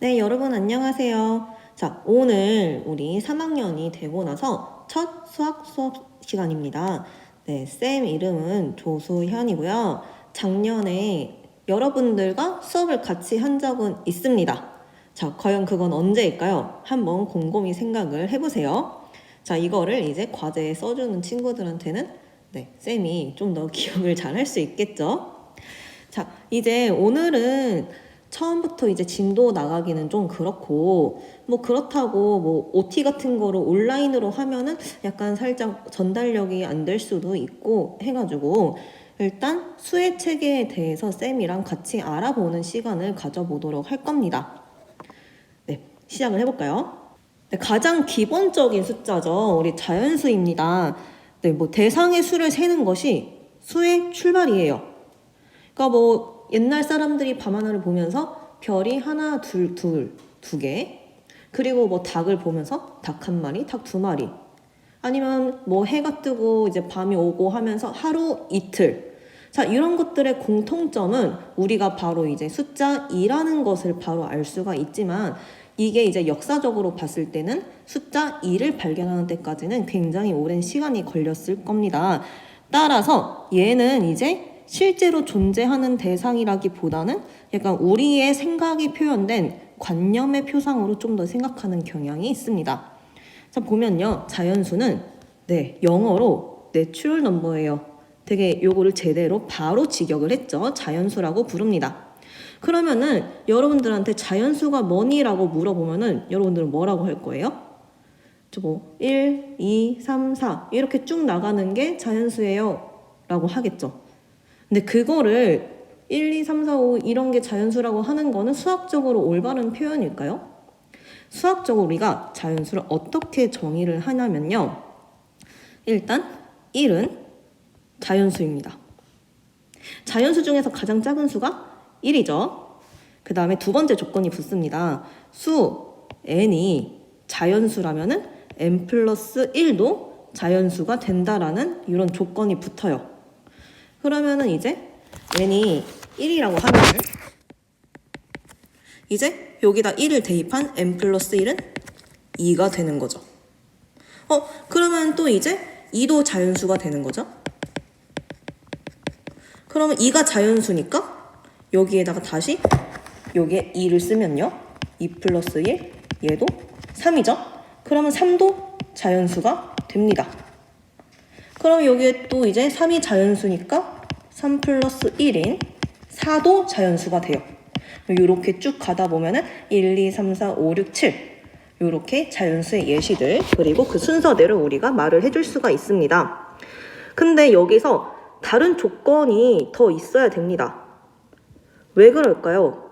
네, 여러분 안녕하세요. 자, 오늘 우리 3학년이 되고 나서 첫 수학 수업 시간입니다. 네, 쌤 이름은 조수현이고요. 작년에 여러분들과 수업을 같이 한 적은 있습니다. 자, 과연 그건 언제일까요? 한번 곰곰이 생각을 해보세요. 자, 이거를 이제 과제에 써주는 친구들한테는 네, 쌤이 좀 더 기억을 잘 할 수 있겠죠? 자, 이제 오늘은 처음부터 이제 진도 나가기는 좀 그렇고, 뭐 그렇다고 뭐 OT 같은 거를 온라인으로 하면은 약간 살짝 전달력이 안 될 수도 있고 해가지고, 일단 수혜 체계에 대해서 쌤이랑 같이 알아보는 시간을 가져보도록 할 겁니다. 네, 시작을 해볼까요? 네, 가장 기본적인 숫자죠. 우리 자연수입니다. 네, 뭐 대상의 수를 세는 것이 수의 출발이에요. 그러니까 뭐 옛날 사람들이 밤 하늘을 보면서 별이 하나, 둘, 둘, 두 개. 그리고 뭐 닭을 보면서 닭 한 마리, 닭 두 마리. 아니면 뭐 해가 뜨고 이제 밤이 오고 하면서 하루 이틀. 자, 이런 것들의 공통점은 우리가 바로 이제 숫자 2라는 것을 바로 알 수가 있지만 이게 이제 역사적으로 봤을 때는 숫자 2를 발견하는 데까지는 굉장히 오랜 시간이 걸렸을 겁니다. 따라서 얘는 이제 실제로 존재하는 대상이라기보다는 약간 우리의 생각이 표현된 관념의 표상으로 좀 더 생각하는 경향이 있습니다. 자, 보면요. 자연수는 네, 영어로 내추럴 넘버예요. 되게 요거를 제대로 바로 직역을 했죠. 자연수라고 부릅니다. 그러면은 여러분들한테 자연수가 뭐니라고 물어보면은 여러분들은 뭐라고 할 거예요? 저뭐 1, 2, 3, 4 이렇게 쭉 나가는 게 자연수예요. 라고 하겠죠. 근데 그거를 1, 2, 3, 4, 5 이런 게 자연수라고 하는 거는 수학적으로 올바른 표현일까요? 수학적으로 우리가 자연수를 어떻게 정의를 하냐면요. 일단 1은 자연수입니다. 자연수 중에서 가장 작은 수가 1이죠. 그 다음에 두 번째 조건이 붙습니다. 수 n이 자연수라면은 n 플러스 1도 자연수가 된다라는 이런 조건이 붙어요. 그러면은 이제 n이 1이라고 하면 이제 여기다 1을 대입한 n 플러스 1은 2가 되는 거죠. 어, 그러면 또 이제 2도 자연수가 되는 거죠. 그러면 2가 자연수니까 여기에다가 다시 여기에 2를 쓰면요. 2 플러스 1, 얘도 3이죠. 그러면 3도 자연수가 됩니다. 그럼 여기에 또 이제 3이 자연수니까 3 플러스 1인 4도 자연수가 돼요. 이렇게 쭉 가다 보면은 1, 2, 3, 4, 5, 6, 7 이렇게 자연수의 예시들 그리고 그 순서대로 우리가 말을 해줄 수가 있습니다. 근데 여기서 다른 조건이 더 있어야 됩니다. 왜 그럴까요?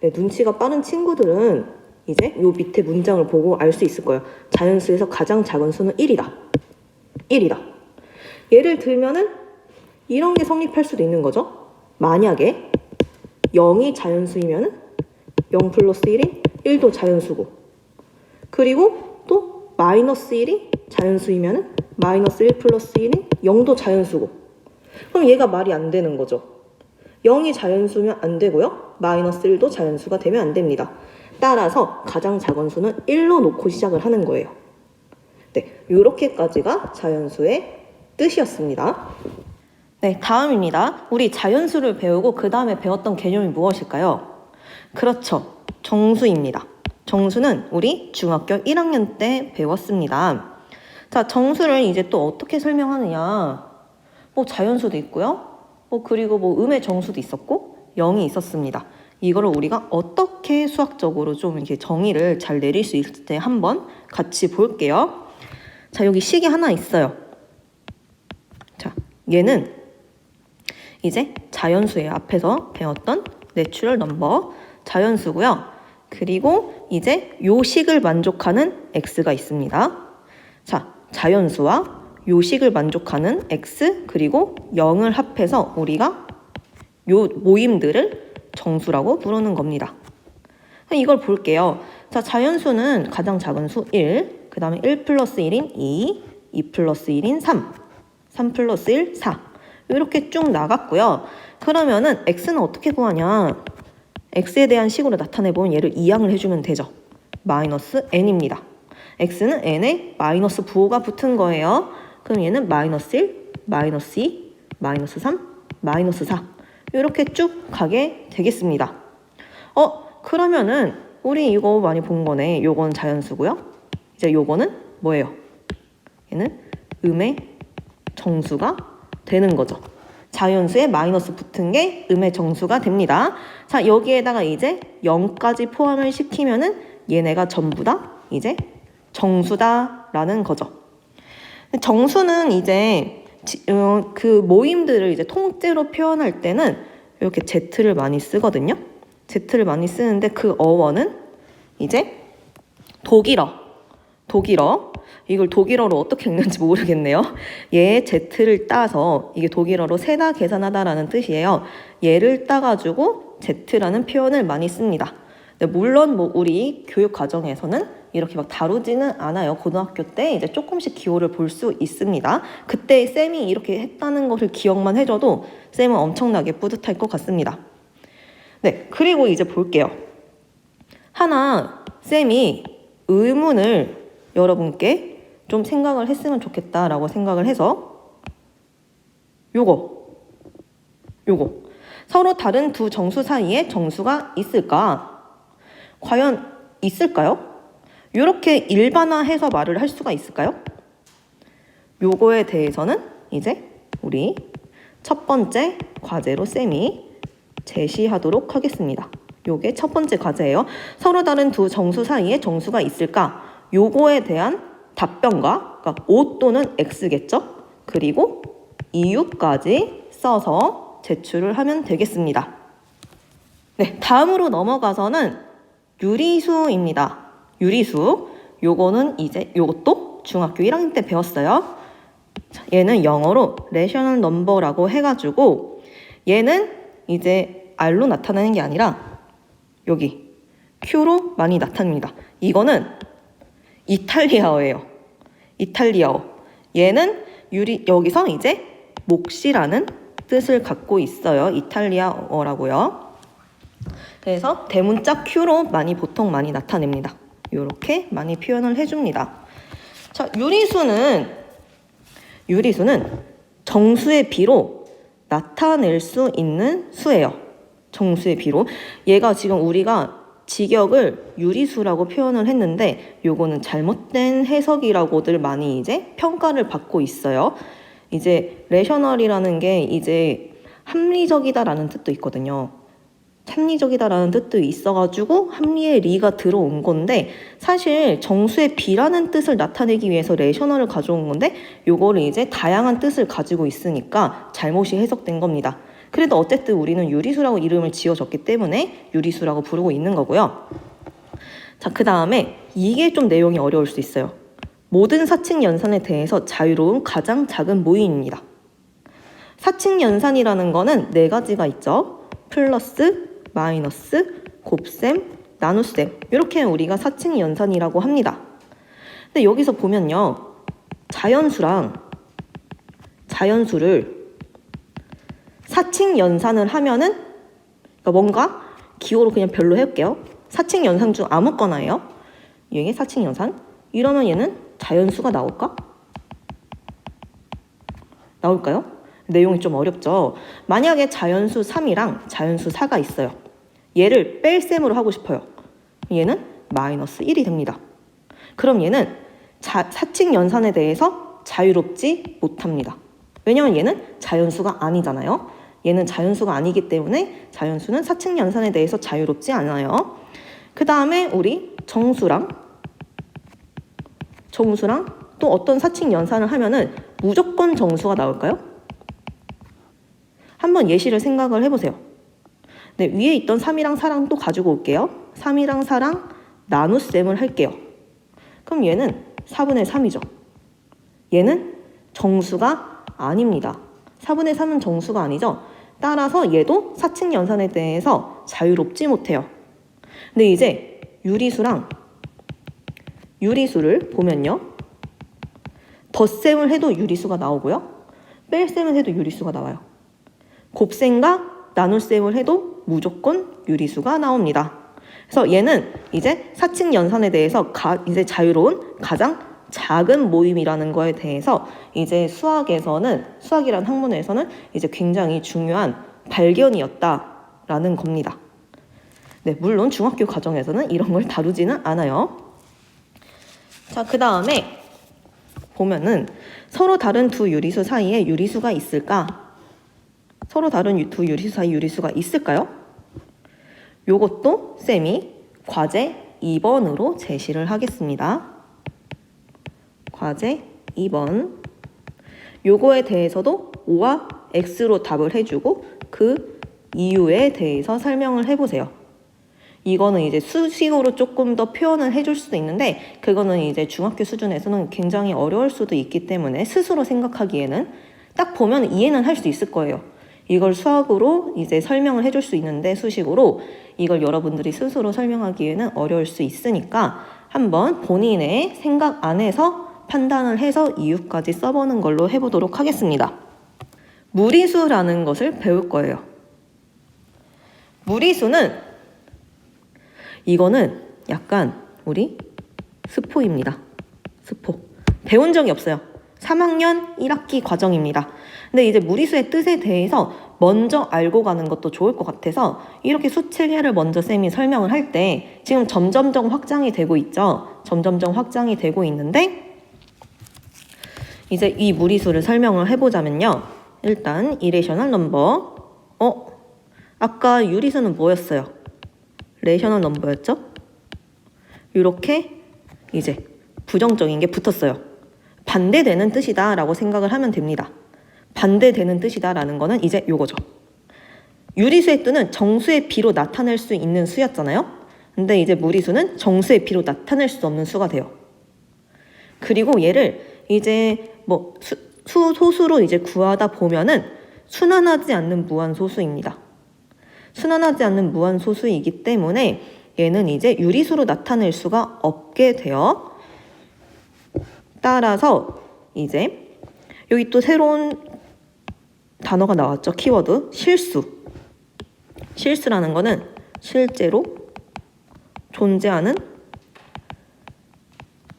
네, 눈치가 빠른 친구들은 이제 요 밑에 문장을 보고 알 수 있을 거예요. 자연수에서 가장 작은 수는 1이다. 1이다. 예를 들면은 이런 게 성립할 수도 있는 거죠. 만약에 0이 자연수이면은 0 플러스 1이 1도 자연수고 그리고 또 마이너스 1이 자연수이면은 마이너스 1 플러스 1이 0도 자연수고 그럼 얘가 말이 안 되는 거죠. 0이 자연수면 안 되고요. 마이너스 1도 자연수가 되면 안 됩니다. 따라서 가장 작은 수는 1로 놓고 시작을 하는 거예요. 네, 이렇게까지가 자연수의 뜻이었습니다. 네, 다음입니다. 우리 자연수를 배우고 그 다음에 배웠던 개념이 무엇일까요? 그렇죠. 정수입니다. 정수는 우리 중학교 1학년 때 배웠습니다. 자, 정수를 이제 또 어떻게 설명하느냐. 뭐 자연수도 있고요. 뭐 그리고 뭐 음의 정수도 있었고 0이 있었습니다. 이거를 우리가 어떻게 수학적으로 좀 이렇게 정의를 잘 내릴 수 있을 때 한번 같이 볼게요. 자, 여기 식이 하나 있어요. 자, 얘는 이제 자연수의 앞에서 배웠던 내추럴 넘버 자연수고요. 그리고 이제 요 식을 만족하는 x가 있습니다. 자, 자연수와 요 식을 만족하는 x 그리고 0을 합해서 우리가 요 모임들을 정수라고 부르는 겁니다. 이걸 볼게요. 자, 자연수는 가장 작은 수 1, 그 다음에 1 플러스 1인 2, 2 플러스 1인 3, 3 플러스 1, 4. 이렇게 쭉 나갔고요. 그러면은 x는 어떻게 구하냐? x에 대한 식으로 나타내보면 얘를 이항을 해주면 되죠. 마이너스 n입니다. x는 n에 마이너스 부호가 붙은 거예요. 그럼 얘는 마이너스 1, 마이너스 2, 마이너스 3, 마이너스 4 이렇게 쭉 가게 되겠습니다. 어 그러면은 우리 이거 많이 본 거네. 요건 자연수고요. 이제 요거는 뭐예요? 얘는 음의 정수가 되는 거죠. 자연수에 마이너스 붙은 게 음의 정수가 됩니다. 자, 여기에다가 이제 0까지 포함을 시키면은 얘네가 전부 다 이제 정수다라는 거죠. 정수는 이제 지- 어, 그 모임들을 이제 통째로 표현할 때는 이렇게 Z를 많이 쓰거든요. Z를 많이 쓰는데 그 어원은 이제 독일어, 독일어. 이걸 독일어로 어떻게 읽는지 모르겠네요. 얘의 Z를 따서 이게 독일어로 세다 계산하다라는 뜻이에요. 얘를 따가지고 Z라는 표현을 많이 씁니다. 물론 뭐 우리 교육 과정에서는 이렇게 막 다루지는 않아요. 고등학교 때 이제 조금씩 기호를 볼 수 있습니다. 그때 쌤이 이렇게 했다는 것을 기억만 해줘도 쌤은 엄청나게 뿌듯할 것 같습니다. 네, 그리고 이제 볼게요. 하나 쌤이 의문을 여러분께 좀 생각을 했으면 좋겠다라고 생각을 해서 요거 요거 서로 다른 두 정수 사이에 정수가 있을까? 과연 있을까요? 이렇게 일반화해서 말을 할 수가 있을까요? 요거에 대해서는 이제 우리 첫 번째 과제로 쌤이 제시하도록 하겠습니다. 요게 첫 번째 과제예요. 서로 다른 두 정수 사이에 정수가 있을까? 요거에 대한 답변과 그러니까 O 또는 X겠죠? 그리고 이유까지 써서 제출을 하면 되겠습니다. 네, 다음으로 넘어가서는 유리수입니다. 유리수. 요거는 이제 요것도 중학교 1학년 때 배웠어요. 자, 얘는 영어로 레셔널 넘버라고 해가지고 얘는 이제 R로 나타나는 게 아니라 여기 Q로 많이 나타납니다. 이거는 이탈리아어예요. 이탈리아어. 얘는 유리 여기서 이제 몫이라는 뜻을 갖고 있어요. 이탈리아어라고요. 그래서 대문자 Q로 많이 보통 많이 나타냅니다. 이렇게 많이 표현을 해줍니다. 자, 유리수는 유리수는 정수의 비로 나타낼 수 있는 수예요. 정수의 비로. 얘가 지금 우리가 직역을 유리수라고 표현을 했는데 요거는 잘못된 해석이라고들 많이 이제 평가를 받고 있어요. 이제 레셔널이라는 게 이제 합리적이다라는 뜻도 있거든요. 합리적이다라는 뜻도 있어가지고 합리의 리가 들어온 건데 사실 정수의 비라는 뜻을 나타내기 위해서 레셔널을 가져온 건데 요거를 이제 다양한 뜻을 가지고 있으니까 잘못이 해석된 겁니다. 그래도 어쨌든 우리는 유리수라고 이름을 지어줬기 때문에 유리수라고 부르고 있는 거고요. 자, 그 다음에 이게 좀 내용이 어려울 수 있어요. 모든 사칙 연산에 대해서 자유로운 가장 작은 모임입니다. 사칙 연산이라는 거는 네 가지가 있죠. 플러스, 마이너스, 곱셈, 나눗셈. 이렇게 우리가 사칙 연산이라고 합니다. 근데 여기서 보면요. 자연수랑 자연수를 사칙 연산을 하면은 그러니까 뭔가 기호로 그냥 별로 해볼게요. 사칙 연산 중 아무거나예요. 얘 사칙 연산. 이러면 얘는 자연수가 나올까? 나올까요? 내용이 좀 어렵죠. 만약에 자연수 3이랑 자연수 4가 있어요. 얘를 뺄셈으로 하고 싶어요. 얘는 마이너스 1이 됩니다. 그럼 얘는 자, 사칙 연산에 대해서 자유롭지 못합니다. 왜냐면 얘는 자연수가 아니잖아요. 얘는 자연수가 아니기 때문에 자연수는 사칙 연산에 대해서 자유롭지 않아요. 그 다음에 우리 정수랑 정수랑 또 어떤 사칙 연산을 하면은 무조건 정수가 나올까요? 한번 예시를 생각을 해보세요. 네, 위에 있던 3이랑 4랑 또 가지고 올게요. 3이랑 4랑 나눗셈을 할게요. 그럼 얘는 4분의 3이죠. 얘는 정수가 아닙니다. 4분의 3은 정수가 아니죠. 따라서 얘도 사칙 연산에 대해서 자유롭지 못해요. 근데 이제 유리수랑 유리수를 보면요. 덧셈을 해도 유리수가 나오고요. 뺄셈을 해도 유리수가 나와요. 곱셈과 나눗셈을 해도 무조건 유리수가 나옵니다. 그래서 얘는 이제 사칙 연산에 대해서 가, 이제 자유로운 가장 작은 모임이라는 거에 대해서 이제 수학에서는 수학이란 학문에서는 이제 굉장히 중요한 발견이었다라는 겁니다. 네, 물론 중학교 과정에서는 이런 걸 다루지는 않아요. 자, 그 다음에 보면은 서로 다른 두 유리수 사이에 유리수가 있을까? 서로 다른 유- 두 유리수 사이 유리수가 있을까요? 요것도 쌤이 과제 2번으로 제시를 하겠습니다. 과제 2번. 요거에 대해서도 O와 X로 답을 해주고 그 이유에 대해서 설명을 해보세요. 이거는 이제 수식으로 조금 더 표현을 해줄 수도 있는데 그거는 이제 중학교 수준에서는 굉장히 어려울 수도 있기 때문에 스스로 생각하기에는 딱 보면 이해는 할 수 있을 거예요. 이걸 수학으로 이제 설명을 해줄 수 있는데 수식으로 이걸 여러분들이 스스로 설명하기에는 어려울 수 있으니까 한번 본인의 생각 안에서 판단을 해서 이유까지 써보는 걸로 해보도록 하겠습니다. 무리수라는 것을 배울 거예요. 무리수는 이거는 약간 우리 스포입니다. 스포. 배운 적이 없어요. 3학년 1학기 과정입니다. 근데 이제 무리수의 뜻에 대해서 먼저 알고 가는 것도 좋을 것 같아서 이렇게 수체계를 먼저 쌤이 설명을 할 때 지금 점점점 확장이 되고 있죠. 점점점 확장이 되고 있는데 이제 이 무리수를 설명을 해보자면요. 일단 이레이셔널 넘버. 어? 아까 유리수는 뭐였어요? 레이셔널 넘버였죠? 이렇게 이제 부정적인 게 붙었어요. 반대되는 뜻이다 라고 생각을 하면 됩니다. 반대되는 뜻이다 라는 거는 이제 요거죠. 유리수의 뜻은 정수의 비로 나타낼 수 있는 수였잖아요. 근데 이제 무리수는 정수의 비로 나타낼 수 없는 수가 돼요. 그리고 얘를 이제 뭐 수, 수 소수로 이제 구하다 보면은 순환하지 않는 무한 소수입니다. 순환하지 않는 무한 소수이기 때문에 얘는 이제 유리수로 나타낼 수가 없게 돼요. 따라서 이제 여기 또 새로운 단어가 나왔죠. 키워드 실수. 실수라는 거는 실제로 존재하는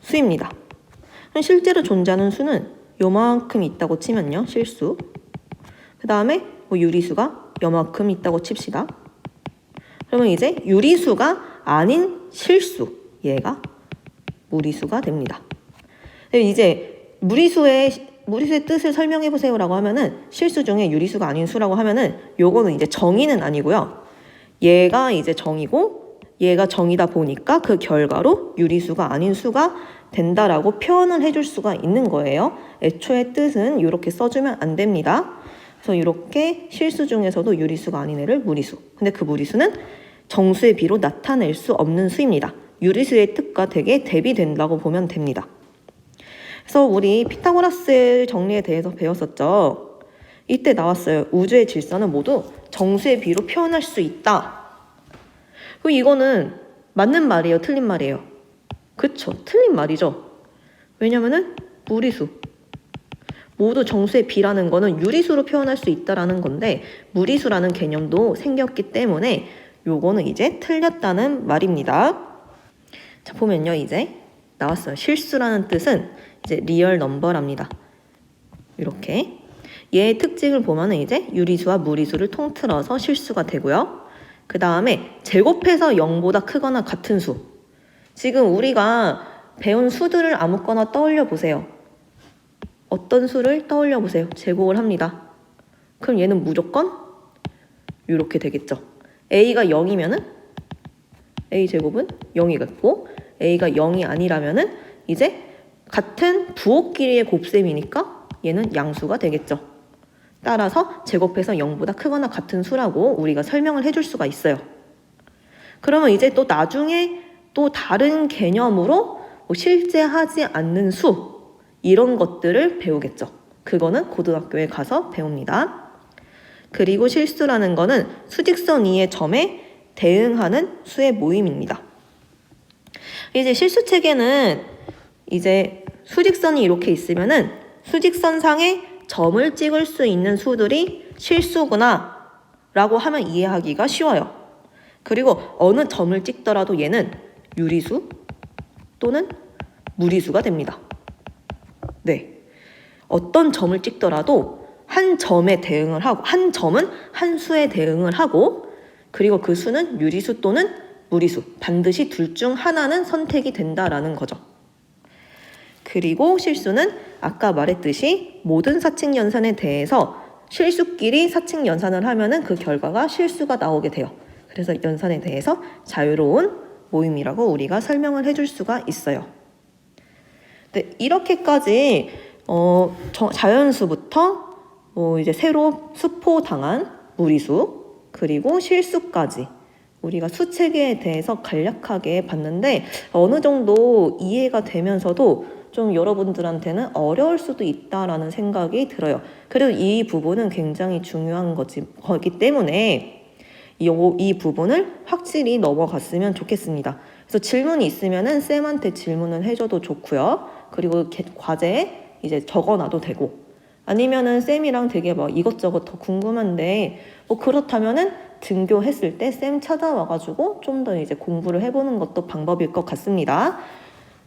수입니다. 실제로 존재하는 수는 요만큼 있다고 치면요. 실수. 그 다음에 뭐 유리수가 요만큼 있다고 칩시다. 그러면 이제 유리수가 아닌 실수. 얘가 무리수가 됩니다. 이제 무리수의 무리수의 뜻을 설명해 보세요라고 하면은 실수 중에 유리수가 아닌 수라고 하면은 요거는 이제 정의는 아니고요. 얘가 이제 정이고 얘가 정이다 보니까 그 결과로 유리수가 아닌 수가 된다라고 표현을 해줄 수가 있는 거예요. 애초에 뜻은 이렇게 써주면 안 됩니다. 그래서 이렇게 실수 중에서도 유리수가 아닌 애를 무리수. 근데 그 무리수는 정수의 비로 나타낼 수 없는 수입니다. 유리수의 뜻과 되게 대비된다고 보면 됩니다. 그래서 우리 피타고라스 정리에 대해서 배웠었죠. 이때 나왔어요. 우주의 질서는 모두 정수의 비로 표현할 수 있다. 그 이거는 맞는 말이에요, 틀린 말이에요. 그쵸, 틀린 말이죠. 왜냐면은 무리수. 모두 정수의 비라는 거는 유리수로 표현할 수 있다라는 건데 무리수라는 개념도 생겼기 때문에 요거는 이제 틀렸다는 말입니다. 자, 보면요, 이제 나왔어요. 실수라는 뜻은 이제 리얼 넘버랍니다. 이렇게 얘의 특징을 보면은 이제 유리수와 무리수를 통틀어서 실수가 되고요. 그 다음에 제곱해서 0보다 크거나 같은 수. 지금 우리가 배운 수들을 아무거나 떠올려 보세요. 어떤 수를 떠올려 보세요. 제곱을 합니다. 그럼 얘는 무조건 이렇게 되겠죠. a가 0이면은 a 제곱은 0이겠고 a가 0이 아니라면은 이제 같은 부호 길이의 곱셈이니까 얘는 양수가 되겠죠. 따라서 제곱해서 0보다 크거나 같은 수라고 우리가 설명을 해줄 수가 있어요. 그러면 이제 또 나중에 또 다른 개념으로 뭐 실제 하지 않는 수 이런 것들을 배우겠죠. 그거는 고등학교에 가서 배웁니다. 그리고 실수라는 거는 수직선 위의 점에 대응하는 수의 모임입니다. 이제 실수 체계는 이제 수직선이 이렇게 있으면은 수직선 상에 점을 찍을 수 있는 수들이 실수구나 라고 하면 이해하기가 쉬워요. 그리고 어느 점을 찍더라도 얘는 유리수 또는 무리수가 됩니다. 네. 어떤 점을 찍더라도 한 점에 대응을 하고, 한 점은 한 수에 대응을 하고, 그리고 그 수는 유리수 또는 무리수. 반드시 둘 중 하나는 선택이 된다라는 거죠. 그리고 실수는 아까 말했듯이 모든 사칙 연산에 대해서 실수끼리 사칙 연산을 하면은 그 결과가 실수가 나오게 돼요. 그래서 연산에 대해서 자유로운 모임이라고 우리가 설명을 해줄 수가 있어요. 네, 이렇게까지 어, 저- 자연수부터 뭐 이제 새로 수포당한 무리수 그리고 실수까지 우리가 수 체계에 대해서 간략하게 봤는데 어느 정도 이해가 되면서도 좀 여러분들한테는 어려울 수도 있다라는 생각이 들어요. 그리고 이 부분은 굉장히 중요한 거지, 거기 때문에 이, 이 부분을 확실히 넘어갔으면 좋겠습니다. 그래서 질문이 있으면은 쌤한테 질문을 해줘도 좋고요. 그리고 개- 과제에 이제 적어놔도 되고 아니면은 쌤이랑 되게 막 이것저것 더 궁금한데 뭐 그렇다면은 등교했을 때 쌤 찾아와가지고 좀 더 이제 공부를 해보는 것도 방법일 것 같습니다.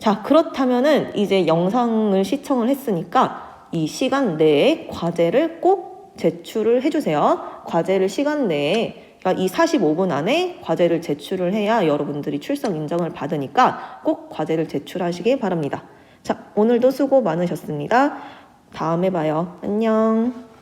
자, 그렇다면은 이제 영상을 시청을 했으니까 이 시간 내에 과제를 꼭 제출을 해주세요. 과제를 시간 내에, 그러니까 이 45분 안에 과제를 제출을 해야 여러분들이 출석 인정을 받으니까 꼭 과제를 제출하시기 바랍니다. 자, 오늘도 수고 많으셨습니다. 다음에 봐요. 안녕.